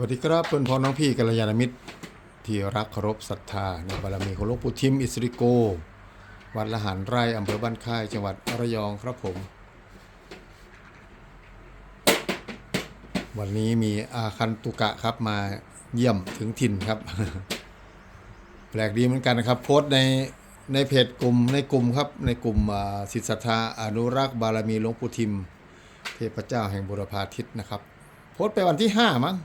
วัสดีครับเพื่อนพ้องน้องพี่กัลยาณมิตร ที่รักเคารพศรัทธาในบารมีของหลวงปู่ทิมอิสริโก วัดละหารไร่อำเภอบ้านค่ายจังหวัดระยองครับผม วันนี้มีอาคันตุกะครับมาเยี่ยมถึงถิ่นครับ แปลกดีเหมือนกันนะครับ โพสต์ในในเพจกลุ่มในกลุ่มครับในกลุ่มศิษย์ศรัทธาอนุรักษ์บารมีหลวงปู่ทิม เทพเจ้าแห่งบุรพาทิตนะครับ โพสต์ไปวันที่ห้ามั้ง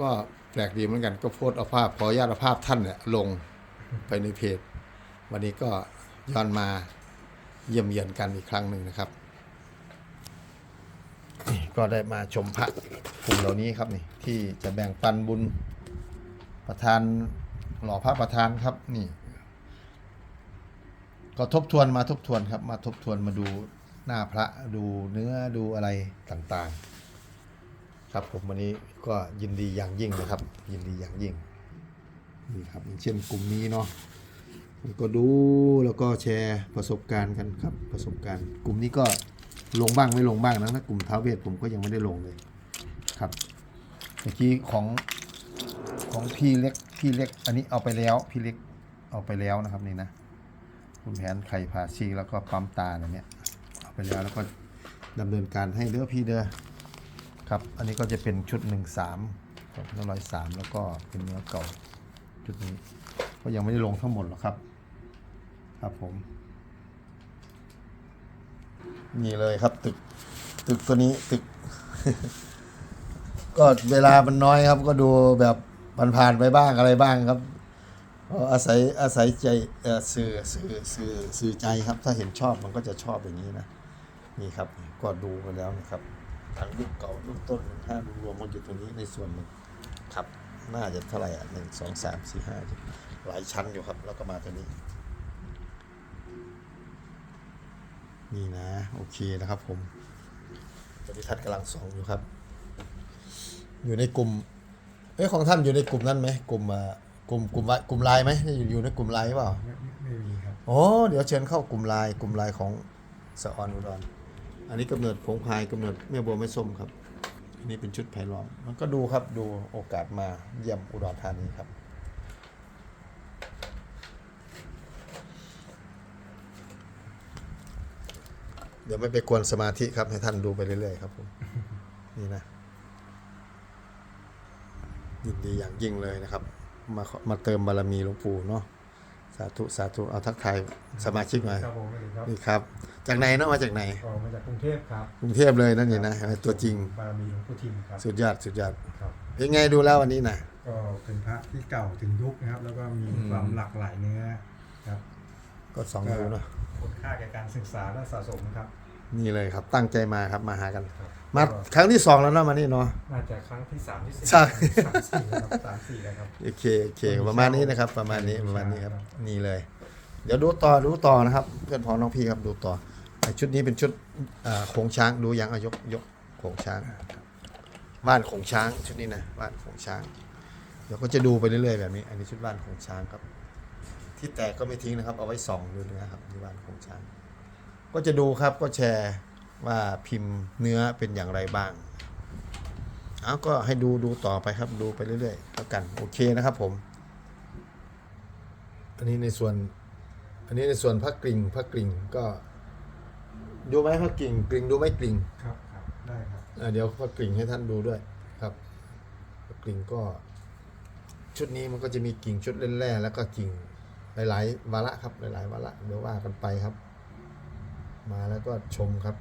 ก็แปลกดีเหมือนกันก็โพสต์เอาภาพขออนุญาตเอาภาพท่านเนี่ยลงไปในเพจ วันนี้ก็ย้อนมาเยี่ยมเยียนกันอีกครั้งหนึ่งนะครับนี่ก็ได้มาชมพระกลุ่มเหล่านี้ครับนี่ที่จะแบ่งปันบุญประธานหล่อพระประธานครับนี่ ก็ทบทวนมาทบทวนครับ มาทบทวนมาดูหน้าพระดูเนื้อดูอะไรต่างๆ ครับผมวันนี้ก็ยินดีอย่างยิ่งนะครับ ยินดีอย่างยิ่งนี่ครับอย่างเช่นกลุ่มนี้เนาะแล้วก็ดูแล้วก็แชร์ประสบการณ์กันครับประสบการณ์ กลุ่มนี้ก็ลงบ้างไม่ลงบ้างนะถ้ากลุ่มเท้าเวทผมก็ยังไม่ได้ลงเลยครับเมื่อกี้ของของพี่เล็กพี่เล็ก อันนี้เอาไปแล้วพี่เล็กเอาไปแล้วนะครับนี่นะคุณแผนไข่ผ่าชีแล้วก็ปั๊มตาอะไรเนี่ยเอาไปแล้วแล้วก็ดำเนินการให้เด้อพี่เด้อ ครับ อันนี้ก็จะเป็นชุดหนึ่งสามสองพันร้อยสามแล้วก็เป็นเนื้อเก่าชุดนี้ ก็ยังไม่ได้ลงทั้งหมดหรอกครับ ครับผม นี่เลยครับตึก ตึกตัวนี้ตึก ก็เวลามันน้อยครับ ก็ดูแบบผ่านๆไปบ้างอะไรบ้างครับอาศัยอาศัยใจเอ่อสื่อสื่อสื่อสื่อใจครับ ถ้าเห็นชอบมันก็จะชอบอย่างนี้นะ นี่ครับก็ดูมาแล้วนะครับ ทั้งรูปเก่ารูปต้นถ้ารวมๆมันอยู่ตรงนี้ในส่วนหนึ่งครับ น่าจะเท่าไหร่อะหนึ่งสองสามสี่ห้าหลายชั้นอยู่ครับ แล้วก็มาตัวนี้ นี่นะ โอเคนะครับผมปฏิทัศน์กำลังสองอยู่ครับ อยู่ในกลุ่มเอ้ยของท่านอยู่ในกลุ่มนั้นไหมกลุ่มอ่ากลุ่มกลุ่มไลน์กลุ่มไลน์ไหมอยู่อยู่ในกลุ่มไลน์เปล่าไม่ไม่ไม่มีครับโอ้เดี๋ยวเชิญเข้ากลุ่มไลน์กลุ่มไลน์ของสะออนอุดร อันนี้กำเนิดผงพายกำเนิดแม่บัวแม่ส้มครับ อันนี้เป็นชุดไผ่ล้อมมันก็ดูครับดูโอกาสมาเยี่ยมอุดรธานีครับ เดี๋ยวไม่ไปกวนสมาธิครับ ให้ท่านดูไปเรื่อยๆครับผมนี่นะยินดีอย่างยิ่งเลยนะครับ มาขอมาเติมบารมีหลวงปู่เนาะสาธุสาธุเอาทักทายสมาชิกหน่อยครับผมสวัสดีครับนี่ครับ จากไหนเนาะมาจากไหนก็มาจากกรุงเทพครับกรุงเทพเลยนั่นนี่นะตัวจริงบารมีหลวงปู่ทิมครับ สุดยอดสุดยอดครับเป็นไงดูแล้ววันนี้นะก็เป็นพระที่เก่าถึงยุคนะครับ แล้วก็มีความหลากหลายเนื้อครับ ก็สองดูเนาะคุณค่าแก่การศึกษาและสะสมครับ นี่เลยครับตั้งใจมาครับมาหากันครับมาก็ครั้งที่สองแล้วเนาะมานี่เนาะน่าจะครั้งที่สามที่สี่ใช่สามสี่แล้วครับสามสี่แล้วครับโอเคโอเคประมาณนี้นะครับ ประมาณนี้ประมาณนี้ครับ นี่เลย เดี๋ยวดูต่อดูต่อนะครับ เพื่อนพ้องน้องพี่ครับดูต่อไอ้ ชุดนี้เป็นชุดโขงช้างดูยังอายกยกโขงช้างบ้านโขงช้างชุดนี้นะบ้านโขงช้างเดี๋ยวก็จะดูไปเรื่อยๆแบบนี้ อันนี้ชุดบ้านโขงช้างครับ ที่แตกก็ไม่ทิ้งนะครับ เอาไว้ส่องดูนะครับที่บ้านโขงช้าง ก็จะดูครับก็แชร์ว่าพิมพ์เนื้อเป็นอย่างไรบ้างเอาก็ให้ดูดูต่อไปครับดูไปเรื่อยๆแล้วกันโอเคนะครับผม อันนี้ในส่วน อันนี้ในส่วนพระกริ่งพระกริ่งก็ ดูไหมพระกริ่งกริ่งดูไหมกริ่งครับครับได้ครับอ่าเดี๋ยวพระกริ่งให้ท่านดูด้วยครับพระกริ่งก็ ชุดนี้มันก็จะมีกิ่งชุดเล่นแร่แล้วก็กิ่งหลายๆวาระครับหลายๆวาระเดี๋ยวว่ากันไปครับ มาแล้วก็ชมครับ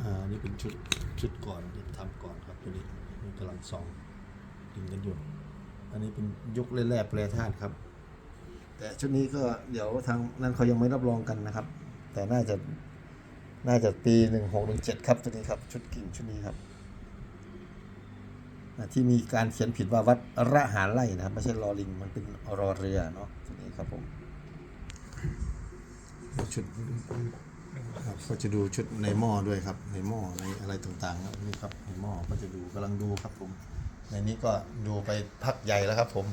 อ่านี่เป็นชุดชุดก่อนที่ทำก่อนครับตัวนี้นี่กำลังส่องดิงกันอยู่อันนี้เป็นยุคแรกๆแปรธาตุครับ แต่ชุดนี้ก็เดี๋ยวทางนั้นเขายังไม่รับรองกันนะครับ แต่น่าจะน่าจะปีหนึ่งหกหนึ่งเจ็ดครับตัวนี้ครับ ชุดกิ่งชุดนี้ครับอ่าที่มีการเขียนผิดว่าวัดระหารไร่นะครับไม่ใช่รอลิงมันเป็นรอเรือเนาะชุดนี้ครับผมชุดครับก็จะดูชุดในหม้อด้วยครับ ในหม้อในอะไรต่างๆครับนี่ครับในหม้อก็จะดูกำลังดูครับผม ในนี้ก็ดูไปพักใหญ่แล้วครับผม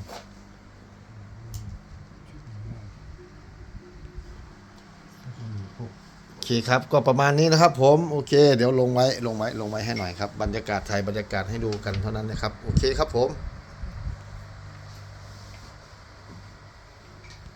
โอเคครับก็ประมาณนี้นะครับ ผมโอเค เดี๋ยวลงไว้ลงไว้ลงไว้ให้หน่อยครับบรรยากาศไทยบรรยากาศให้ดูกันเท่านั้นนะครับโอเคครับผม